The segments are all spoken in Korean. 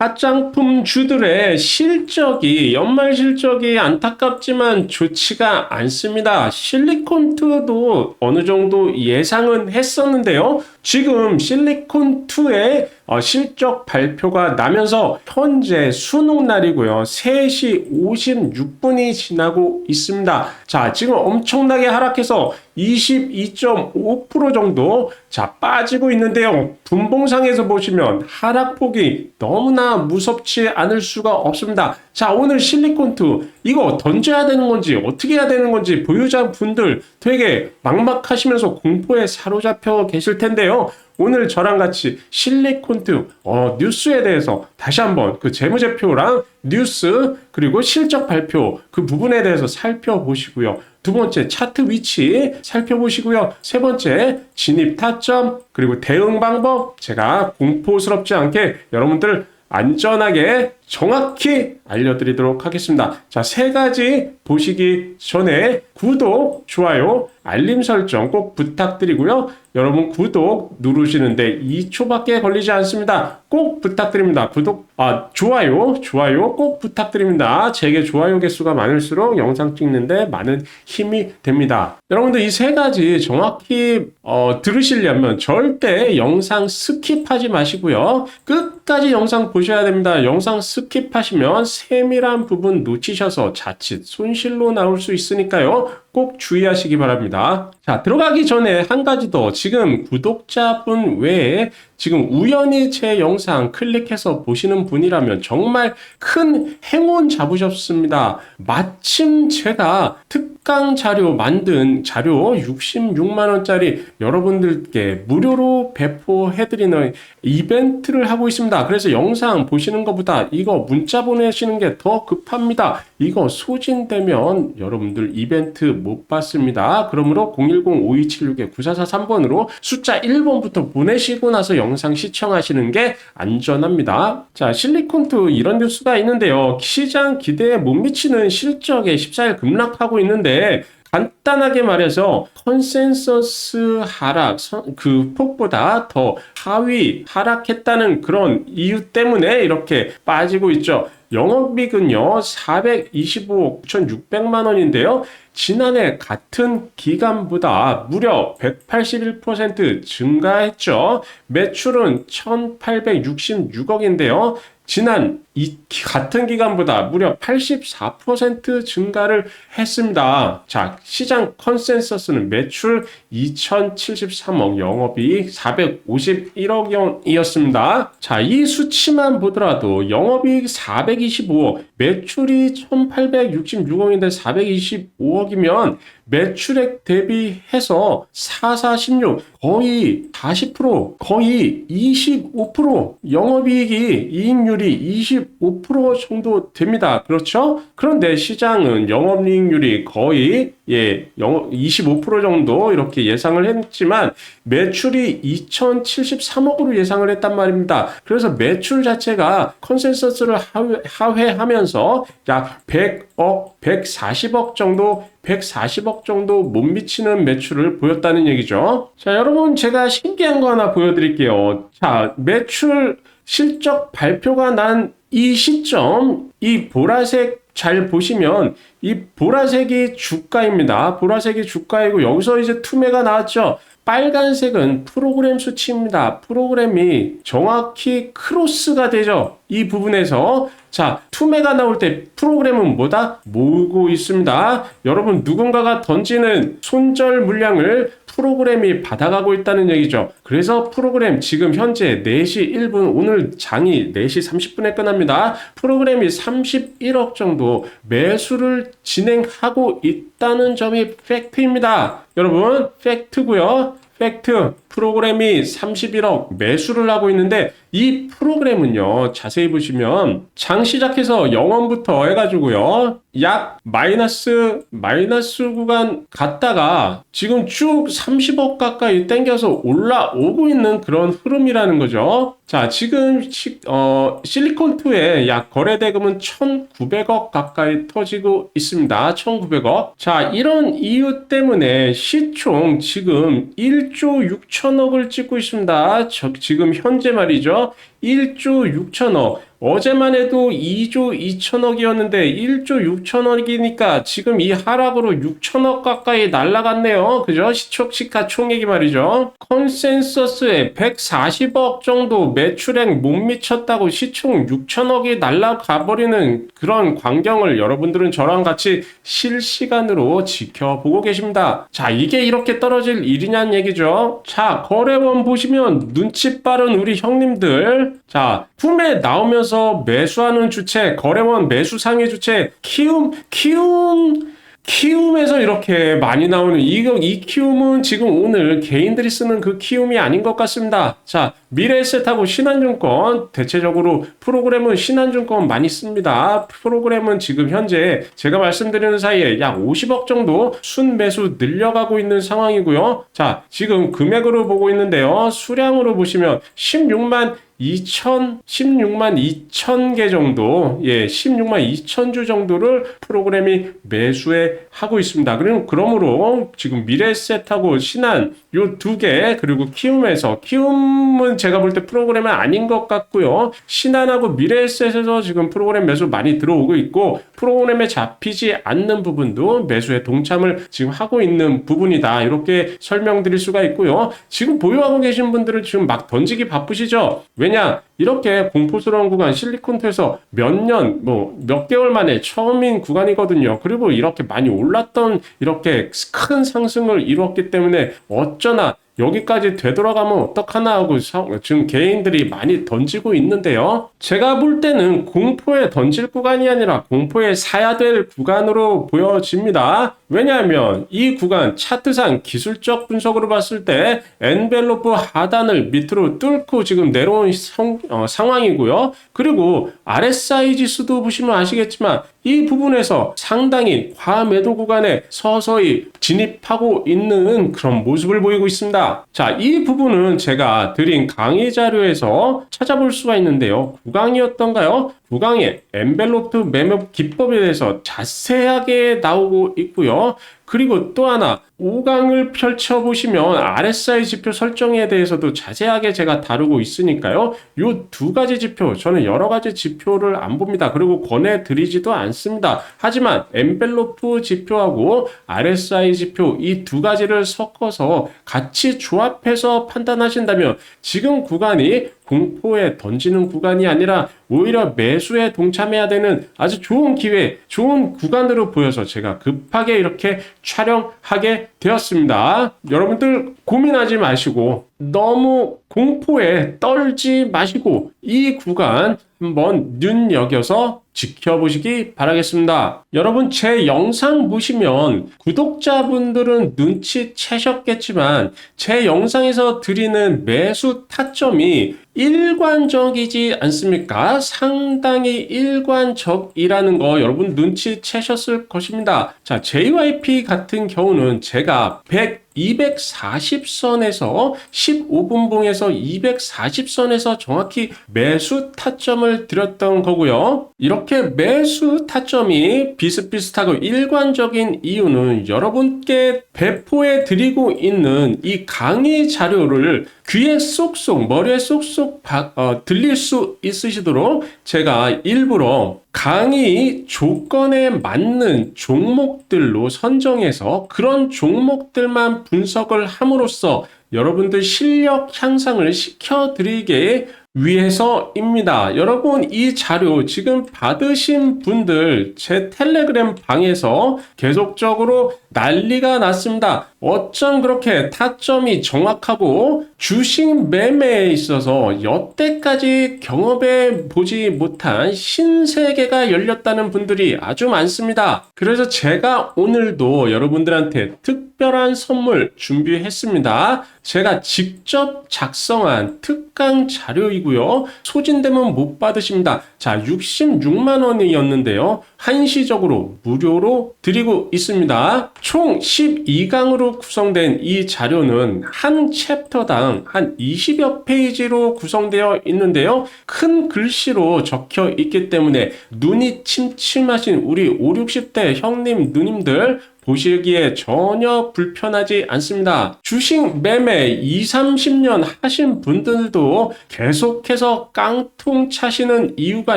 화장품 주들의 실적이 연말 실적이 안타깝지만 좋지가 않습니다. 실리콘2도 어느 정도 예상은 했었는데요. 지금 실리콘2의 어, 실적 발표가 나면서 현재 수능 날이고요. 3시 56분이 지나고 있습니다. 자, 지금 엄청나게 하락해서 22.5% 정도 자 빠지고 있는데요. 분봉상에서 보시면 하락폭이 너무나 무섭지 않을 수가 없습니다. 자 오늘 실리콘2 이거 던져야 되는 건지 어떻게 해야 되는 건지 보유자 분들 되게 막막하시면서 공포에 사로잡혀 계실 텐데요. 오늘 저랑 같이 실리콘트 어, 뉴스에 대해서 다시 한번 그 재무제표랑 뉴스 그리고 실적 발표 그 부분에 대해서 살펴보시고요. 두 번째 차트 위치 살펴보시고요. 세 번째 진입 타점 그리고 대응 방법 제가 공포스럽지 않게 여러분들 안전하게 정확히 알려드리도록 하겠습니다. 자, 세 가지 보시기 전에 구독, 좋아요, 알림 설정 꼭 부탁드리고요. 여러분 구독 누르시는데 2초밖에 걸리지 않습니다. 꼭 부탁드립니다. 구독, 아, 좋아요, 좋아요 꼭 부탁드립니다. 제게 좋아요 개수가 많을수록 영상 찍는데 많은 힘이 됩니다. 여러분들 이 세 가지 정확히 어, 들으시려면 절대 영상 스킵하지 마시고요. 끝까지 영상 보셔야 됩니다. 영상 스킵 하시면 세밀한 부분 놓치셔서 자칫 손실로 나올 수 있으니까요. 꼭 주의하시기 바랍니다. 자, 들어가기 전에 한 가지 더 지금 구독자분 외에 지금 우연히 제 영상 클릭해서 보시는 분이라면 정말 큰 행운 잡으셨습니다. 마침 제가 특강 자료 만든 자료 66만원짜리 여러분들께 무료로 배포해드리는 이벤트를 하고 있습니다. 그래서 영상 보시는 것보다 이거 문자 보내시는 게 더 급합니다. 이거 소진되면 여러분들 이벤트 못 받습니다. 그러므로 010-5276-9443번으로 숫자 1번부터 보내시고 나서 영상 시청하시는 게 안전합니다. 자, 실리콘투 이런 뉴스가 있는데요. 시장 기대에 못 미치는 실적에 14일 급락하고 있는데 간단하게 말해서 컨센서스 하락 그 폭보다 더 하위 하락했다는 그런 이유 때문에 이렇게 빠지고 있죠. 영업이익은요 425억 9,600만 원인데요. 지난해 같은 기간보다 무려 181% 증가했죠. 매출은 1,866억인데요. 지난 이 같은 기간보다 무려 84% 증가를 했습니다. 자, 시장 컨센서스는 매출 2,073억, 영업이익 451억 원이었습니다. 자, 이 수치만 보더라도 영업이익 425억, 매출이 1,866억인데 425억이면 매출액 대비해서 4416 거의 40% 거의 25% 영업이익이 이익률이 25% 정도 됩니다. 그렇죠? 그런데 시장은 영업이익률이 거의 예, 25% 정도 이렇게 예상을 했지만 매출이 2,073억으로 예상을 했단 말입니다. 그래서 매출 자체가 컨센서스를 하회하면서 약 100억, 140억 정도 140억 정도 못 미치는 매출을 보였다는 얘기죠. 자, 여러분 제가 신기한 거 하나 보여드릴게요. 자, 매출 실적 발표가 난 이 시점, 이 보라색 잘 보시면 이 보라색이 주가입니다. 보라색이 주가이고 여기서 이제 투매가 나왔죠. 빨간색은 프로그램 수치입니다. 프로그램이 정확히 크로스가 되죠. 이 부분에서 자 투매가 나올 때 프로그램은 뭐다? 모으고 있습니다. 여러분 누군가가 던지는 손절 물량을 프로그램이 받아가고 있다는 얘기죠. 그래서 프로그램 지금 현재 4시 1분 오늘 장이 4시 30분에 끝납니다. 프로그램이 31억 정도 매수를 진행하고 있다는 점이 팩트입니다. 여러분 팩트고요. 팩트 프로그램이 31억 매수를 하고 있는데 이 프로그램은요 자세히 보시면 장 시작해서 영원부터 해가지고요 약 마이너스 마이너스 구간 갔다가 지금 쭉 30억 가까이 땡겨서 올라오고 있는 그런 흐름이라는 거죠 자 지금 시, 어, 실리콘2의 약 거래 대금은 1900억 가까이 터지고 있습니다 1900억 자 이런 이유 때문에 시총 지금 1조 6천 6천억을 찍고 있습니다. 저, 지금 현재 말이죠. 1조 6천억. 어제만 해도 2조 2천억이었는데 1조 6천억이니까 지금 이 하락으로 6천억 가까이 날라갔네요. 그죠? 시촉 시가 총액이 말이죠. 컨센서스에 140억 정도 매출액 못 미쳤다고 시총 6천억이 날라가 버리는 그런 광경을 여러분들은 저랑 같이 실시간으로 지켜보고 계십니다. 자, 이게 이렇게 떨어질 일이냐는 얘기죠. 자, 거래원 보시면 눈치 빠른 우리 형님들. 자, 품에 나오면서 매수하는 주체, 거래원 매수 상위 주체, 키움, 키움, 키움에서 이렇게 많이 나오는 이거 이 키움은 지금 오늘 개인들이 쓰는 그 키움이 아닌 것 같습니다. 자 미래에셋하고 신한증권 대체적으로 프로그램은 신한증권 많이 씁니다. 프로그램은 지금 현재 제가 말씀드리는 사이에 약 50억 정도 순 매수 늘려가고 있는 상황이고요. 자 지금 금액으로 보고 있는데요. 수량으로 보시면 16만 2천, 16만 2천 개 정도, 예, 16만 2천 주 정도를 프로그램이 매수해 하고 있습니다. 그럼, 그러므로 지금 미래셋하고 신한 요 두 개, 그리고 키움에서, 키움은 제가 볼 때 프로그램은 아닌 것 같고요. 신한하고 미래셋에서 지금 프로그램 매수 많이 들어오고 있고, 프로그램에 잡히지 않는 부분도 매수에 동참을 지금 하고 있는 부분이다. 이렇게 설명드릴 수가 있고요. 지금 보유하고 계신 분들은 지금 막 던지기 바쁘시죠? 왜 냐? 이렇게 공포스러운 구간 실리콘트에서 몇 년, 뭐 몇 개월 만에 처음인 구간이거든요. 그리고 이렇게 많이 올랐던 이렇게 큰 상승을 이루었기 때문에 어쩌나 여기까지 되돌아가면 어떡하나 하고 지금 개인들이 많이 던지고 있는데요. 제가 볼 때는 공포에 던질 구간이 아니라 공포에 사야 될 구간으로 보여집니다. 왜냐하면 이 구간 차트상 기술적 분석으로 봤을 때 엔벨로프 하단을 밑으로 뚫고 지금 내려온 성, 어, 상황이고요. 그리고 RSI 지수도 보시면 아시겠지만 이 부분에서 상당히 과매도 구간에 서서히 진입하고 있는 그런 모습을 보이고 있습니다. 자, 이 부분은 제가 드린 강의 자료에서 찾아볼 수가 있는데요. 구강이었던가요? 구강의 엔벨로프 매매 기법에 대해서 자세하게 나오고 있고요. 그리고 또 하나 5강을 펼쳐보시면 RSI 지표 설정에 대해서도 자세하게 제가 다루고 있으니까요. 요 두 가지 지표, 저는 여러 가지 지표를 안 봅니다. 그리고 권해드리지도 않습니다. 하지만 엔벨로프 지표하고 RSI 지표 이 두 가지를 섞어서 같이 조합해서 판단하신다면 지금 구간이 공포에 던지는 구간이 아니라 오히려 매수에 동참해야 되는 아주 좋은 기회, 좋은 구간으로 보여서 제가 급하게 이렇게 촬영하게 되었습니다. 여러분들 고민하지 마시고 너무 공포에 떨지 마시고 이 구간 한번 눈여겨서 지켜보시기 바라겠습니다. 여러분 제 영상 보시면 구독자분들은 눈치채셨겠지만 제 영상에서 드리는 매수 타점이 일관적이지 않습니까? 상당히 일관적이라는 거 여러분 눈치채셨을 것입니다. 자, JYP 같은 경우는 제가 100 240선에서 15분봉에서 240선에서 정확히 매수 타점을 드렸던 거고요. 이렇게 매수 타점이 비슷비슷하고 일관적인 이유는 여러분께 배포해 드리고 있는 이 강의 자료를 귀에 쏙쏙 머리에 쏙쏙 바, 어, 들릴 수 있으시도록 제가 일부러 강의 조건에 맞는 종목들로 선정해서 그런 종목들만 분석을 함으로써 여러분들 실력 향상을 시켜드리게 위해서입니다. 여러분 이 자료 지금 받으신 분들 제 텔레그램 방에서 계속적으로 난리가 났습니다. 어쩜 그렇게 타점이 정확하고 주식 매매에 있어서 여태까지 경험해 보지 못한 신세계가 열렸다는 분들이 아주 많습니다. 그래서 제가 오늘도 여러분들한테 특별한 선물 준비했습니다. 제가 직접 작성한 특강 자료이 고요. 소진되면 못 받으십니다. 자, 66만 원이었는데요. 한시적으로 무료로 드리고 있습니다. 총 12강으로 구성된 이 자료는 한 챕터당 한 20여 페이지로 구성되어 있는데요. 큰 글씨로 적혀 있기 때문에 눈이 침침하신 우리 5, 60대 형님, 누님들 보시기에 전혀 불편하지 않습니다. 주식 매매 2, 30년 하신 분들도 계속해서 깡통 차시는 이유가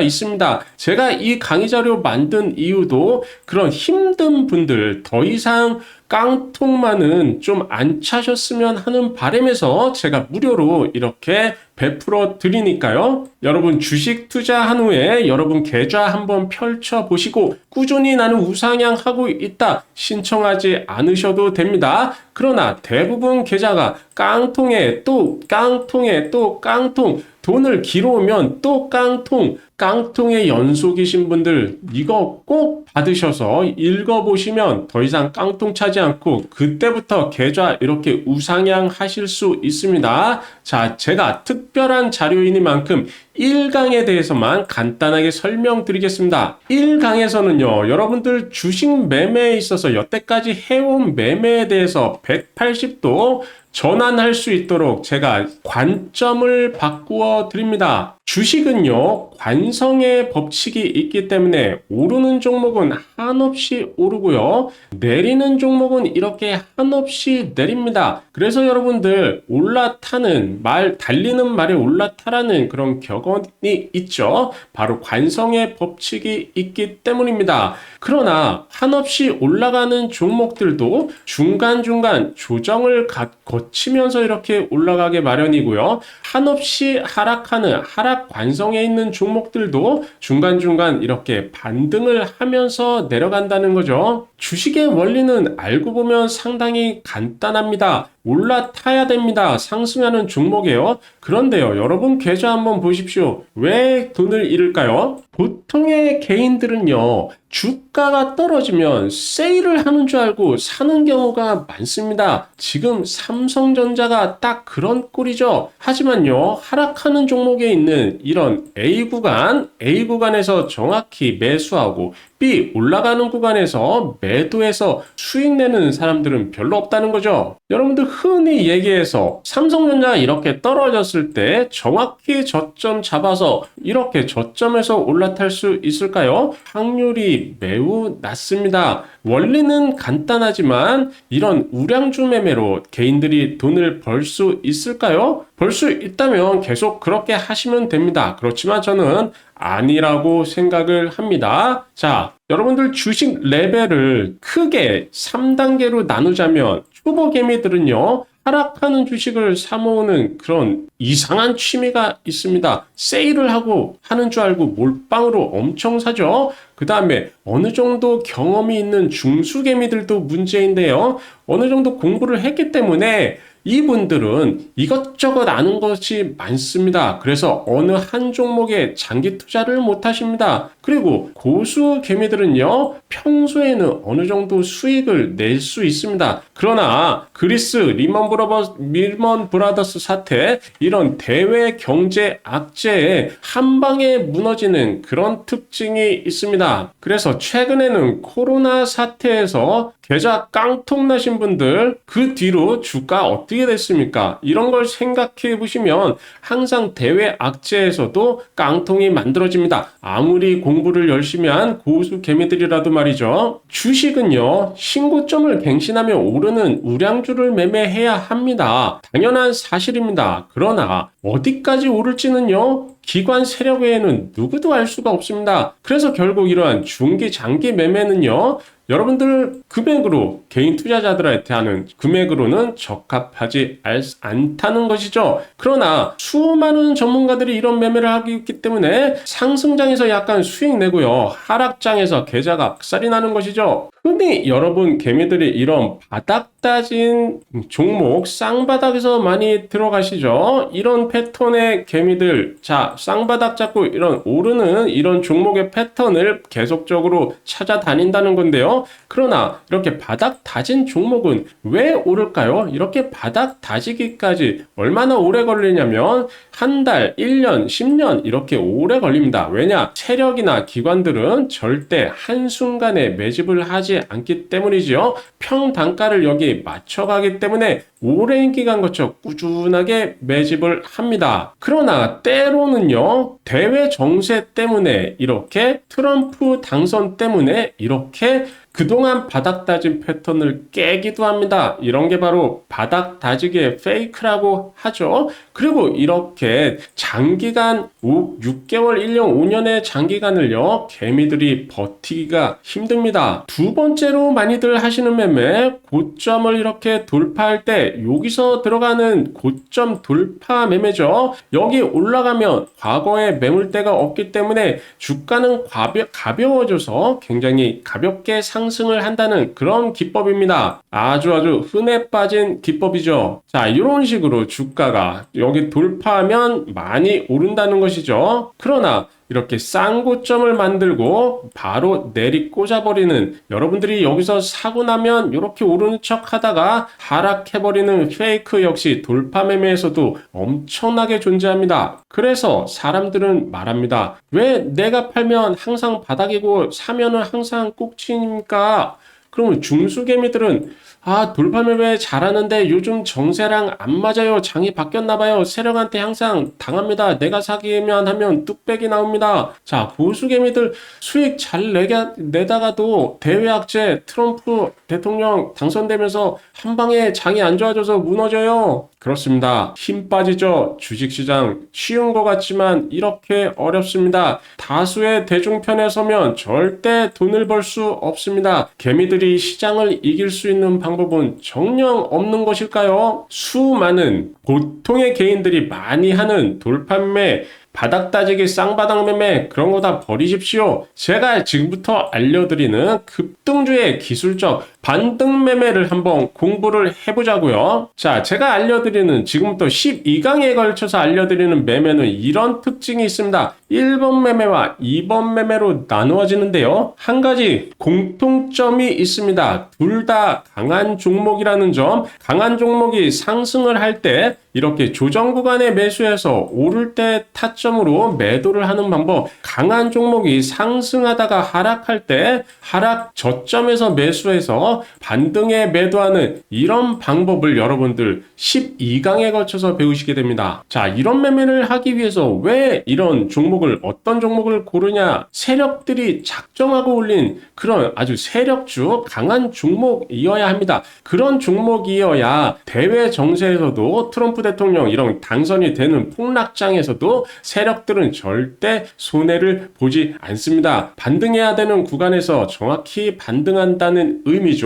있습니다. 제가 이 강의 자료 만든 이유도 그런 힘든 분들 더 이상 깡통만은 좀 안 차셨으면 하는 바람에서 제가 무료로 이렇게 베풀어 드리니까요. 여러분 주식 투자한 후에 여러분 계좌 한번 펼쳐 보시고 꾸준히 나는 우상향하고 있다 신청하지 않으셔도 됩니다. 그러나 대부분 계좌가 깡통에 또 깡통에 또 깡통 돈을 길어오면 또 깡통 깡통의 연속이신 분들 이거 꼭 받으셔서 읽어보시면 더 이상 깡통 차지 않고 그때부터 계좌 이렇게 우상향 하실 수 있습니다. 자, 제가 특별한 자료이니만큼 1강에 대해서만 간단하게 설명드리겠습니다. 1강에서는요, 여러분들 주식 매매에 있어서 여태까지 해온 매매에 대해서 180도 전환할 수 있도록 제가 관점을 바꾸어 드립니다. 주식은요, 관성의 법칙이 있기 때문에 오르는 종목은 한없이 오르고요, 내리는 종목은 이렇게 한없이 내립니다. 그래서 여러분들 올라타는 말, 달리는 말에 올라타라는 그런 격언이 있죠. 바로 관성의 법칙이 있기 때문입니다. 그러나 한없이 올라가는 종목들도 중간중간 조정을 거치면서 이렇게 올라가게 마련이고요. 한없이 하락하는 하락 관성에 있는 종목들도 중간중간 이렇게 반등을 하면서 내려간다는 거죠. 주식의 원리는 알고 보면 상당히 간단합니다. 올라타야 됩니다. 상승하는 종목이에요. 그런데요, 여러분 계좌 한번 보십시오. 왜 돈을 잃을까요? 보통의 개인들은요, 주가가 떨어지면 세일을 하는 줄 알고 사는 경우가 많습니다. 지금 삼성전자가 딱 그런 꼴이죠. 하지만요, 하락하는 종목에 있는 이런 A 구간, A 구간에서 정확히 매수하고 B 올라가는 구간에서 매도해서 수익 내는 사람들은 별로 없다는 거죠. 여러분들 흔히 얘기해서 삼성전자 이렇게 떨어졌을 때 정확히 저점 잡아서 이렇게 저점에서 올라탈 수 있을까요? 확률이 매우 낮습니다. 원리는 간단하지만 이런 우량주 매매로 개인들이 돈을 벌 수 있을까요? 벌 수 있다면 계속 그렇게 하시면 됩니다. 그렇지만 저는 아니라고 생각을 합니다. 자, 여러분들 주식 레벨을 크게 3단계로 나누자면 초보 개미들은요. 하락하는 주식을 사모으는 그런 이상한 취미가 있습니다. 세일을 하고 하는 줄 알고 몰빵으로 엄청 사죠. 그 다음에 어느 정도 경험이 있는 중수개미들도 문제인데요. 어느 정도 공부를 했기 때문에 이분들은 이것저것 아는 것이 많습니다. 그래서 어느 한 종목에 장기 투자를 못 하십니다. 그리고 고수 개미들은요, 평소에는 어느 정도 수익을 낼 수 있습니다. 그러나 그리스 리먼 브라더 리먼 브라더스 사태 이런 대외 경제 악재에 한 방에 무너지는 그런 특징이 있습니다. 그래서 최근에는 코로나 사태에서 계좌 깡통 나신 분들 그 뒤로 주가 어떻게 됐습니까? 이런 걸 생각해 보시면 항상 대외 악재에서도 깡통이 만들어집니다. 아무리 공 부를 열심히 한 고수 개미들이라도 말이죠. 주식은요. 신고점을 갱신하며 오르는 우량주를 매매해야 합니다. 당연한 사실입니다. 그러나 어디까지 오를지는요. 기관 세력 외에는 누구도 알 수가 없습니다. 그래서 결국 이러한 중기 장기 매매는요. 여러분들 금액으로 개인 투자자들한테 하는 금액으로는 적합하지 않다는 것이죠. 그러나 수많은 전문가들이 이런 매매를 하고 있기 때문에 상승장에서 약간 수익 내고요. 하락장에서 계좌가 악살이 나는 것이죠. 흔히 여러분 개미들이 이런 바닥 따진 종목 쌍바닥에서 많이 들어가시죠. 이런 패턴의 개미들 자 쌍바닥 잡고 이런 오르는 이런 종목의 패턴을 계속적으로 찾아다닌다는 건데요. 그러나 이렇게 바닥 다진 종목은 왜 오를까요? 이렇게 바닥 다지기까지 얼마나 오래 걸리냐면 한 달, 1년, 10년 이렇게 오래 걸립니다. 왜냐? 세력이나 기관들은 절대 한순간에 매집을 하지 않기 때문이지요. 평단가를 여기 맞춰가기 때문에 오랜 기간 거쳐 꾸준하게 매집을 합니다. 그러나 때로는요, 대외 정세 때문에 이렇게 트럼프 당선 때문에 이렇게 그동안 바닥 다진 패턴을 깨기도 합니다. 이런 게 바로 바닥 다지기의 페이크라고 하죠. 그리고 이렇게 장기간 5, 6개월, 1년, 5년의 장기간을요, 개미들이 버티기가 힘듭니다. 두 번째로 많이들 하시는 매매, 고점을 이렇게 돌파할 때 여기서 들어가는 고점 돌파 매매죠. 여기 올라가면 과거에 매물대가 없기 때문에 주가는 가벼, 가벼워져서 굉장히 가볍게 상승을 한다는 그런 기법입니다. 아주 아주 흔해 빠진 기법이죠. 자, 이런 식으로 주가가 여기 돌파하면 많이 오른다는 것이 죠. 그러나 이렇게 싼 고점을 만들고 바로 내리 꽂아버리는 여러분들이 여기서 사고 나면 이렇게 오르는 척 하다가 하락해버리는 페이크 역시 돌파 매매에서도 엄청나게 존재합니다. 그래서 사람들은 말합니다. 왜 내가 팔면 항상 바닥이고 사면은 항상 꼭지입니까? 그러면 중수개미들은 아 돌파매매 잘하는데 요즘 정세랑 안 맞아요. 장이 바뀌었나봐요. 세력한테 항상 당합니다. 내가 사기만 하면 뚝배기 나옵니다. 자 보수개미들 수익 잘 내가, 내다가도 대외악재 트럼프 대통령 당선되면서 한 방에 장이 안 좋아져서 무너져요. 그렇습니다. 힘 빠지죠 주식시장. 쉬운 것 같지만 이렇게 어렵습니다. 다수의 대중편에 서면 절대 돈을 벌 수 없습니다. 개미들이 시장을 이길 수 있는 방법 은 정녕 없는 것일까요? 수많은 보통의 개인들이 많이 하는 돌판매 바닥 따지기 쌍바닥 매매 그런 거 다 버리십시오. 제가 지금부터 알려드리는 급등주의 기술적 반등 매매를 한번 공부를 해보자고요. 자, 제가 알려드리는 지금부터 12강에 걸쳐서 알려드리는 매매는 이런 특징이 있습니다. 1번 매매와 2번 매매로 나누어지는데요. 한 가지 공통점이 있습니다. 둘 다 강한 종목이라는 점, 강한 종목이 상승을 할 때 이렇게 조정 구간에 매수해서 오를 때 타점으로 매도를 하는 방법, 강한 종목이 상승하다가 하락할 때 하락 저점에서 매수해서 반등에 매도하는 이런 방법을 여러분들 12강에 걸쳐서 배우시게 됩니다. 자, 이런 매매를 하기 위해서 왜 이런 종목을 어떤 종목을 고르냐? 세력들이 작정하고 올린 그런 아주 세력주 강한 종목이어야 합니다. 그런 종목이어야 대외 정세에서도 트럼프 대통령 이런 당선이 되는 폭락장에서도 세력들은 절대 손해를 보지 않습니다. 반등해야 되는 구간에서 정확히 반등한다는 의미죠.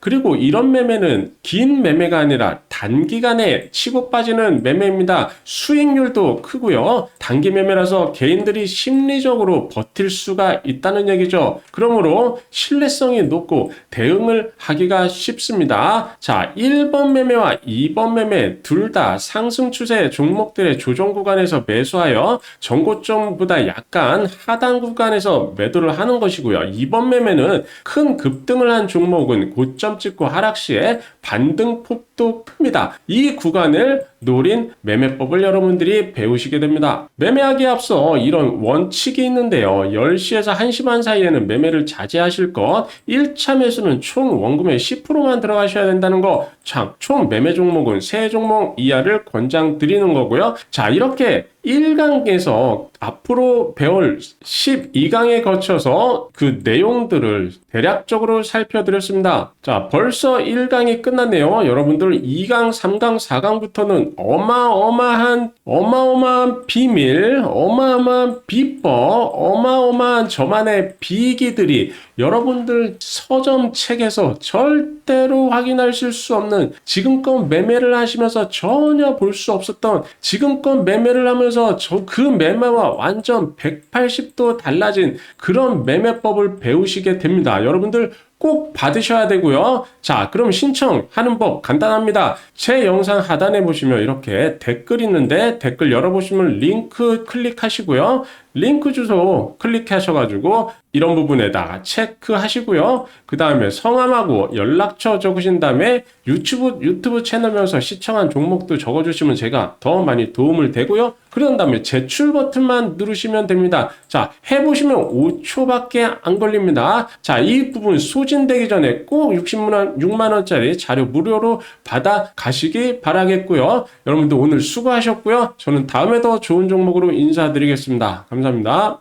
그리고 이런 매매는 긴 매매가 아니라 단기간에 치고 빠지는 매매입니다. 수익률도 크고요. 단기 매매라서 개인들이 심리적으로 버틸 수가 있다는 얘기죠. 그러므로 신뢰성이 높고 대응을 하기가 쉽습니다. 자, 1번 매매와 2번 매매 둘 다 상승 추세 종목들의 조정 구간에서 매수하여 전고점보다 약간 하단 구간에서 매도를 하는 것이고요. 2번 매매는 큰 급등을 한 종목은 고점 찍고 하락 시에 반등폭도 큽니다. 이 구간을 노린 매매법을 여러분들이 배우시게 됩니다. 매매하기에 앞서 이런 원칙이 있는데요. 10시에서 1시 반 사이에는 매매를 자제하실 것. 1차 매수는 총 원금의 10%만 들어가셔야 된다는 거. 참, 총 매매 종목은 3종목 이하를 권장드리는 거고요. 자, 이렇게 1강에서 앞으로 배울 12강에 거쳐서 그 내용들을 대략적으로 살펴드렸습니다. 자, 벌써 1강이 끝 났네요. 여러분들 2강, 3강, 4강부터는 어마어마한, 어마어마한 비밀, 어마어마한 비법, 어마어마한 저만의 비기들이 여러분들 서점 책에서 절대로 확인하실 수 없는 지금껏 매매를 하시면서 전혀 볼 수 없었던 지금껏 매매를 하면서 저 그 매매와 완전 180도 달라진 그런 매매법을 배우시게 됩니다. 여러분들 꼭 받으셔야 되고요. 자, 그럼 신청하는 법 간단합니다. 제 영상 하단에 보시면 이렇게 댓글 있는데 댓글 열어보시면 링크 클릭하시고요. 링크 주소 클릭하셔가지고 이런 부분에다가 체크하시고요. 그 다음에 성함하고 연락처 적으신 다음에 유튜브 유튜브 채널면서 시청한 종목도 적어주시면 제가 더 많이 도움을 되고요. 그런 다음에 제출 버튼만 누르시면 됩니다. 자, 해보시면 5초밖에 안 걸립니다. 자, 이 부분 소진되기 전에 꼭 60만 6만 원짜리 자료 무료로 받아 가시기 바라겠고요. 여러분들 오늘 수고하셨고요. 저는 다음에 더 좋은 종목으로 인사드리겠습니다. 감사합니다.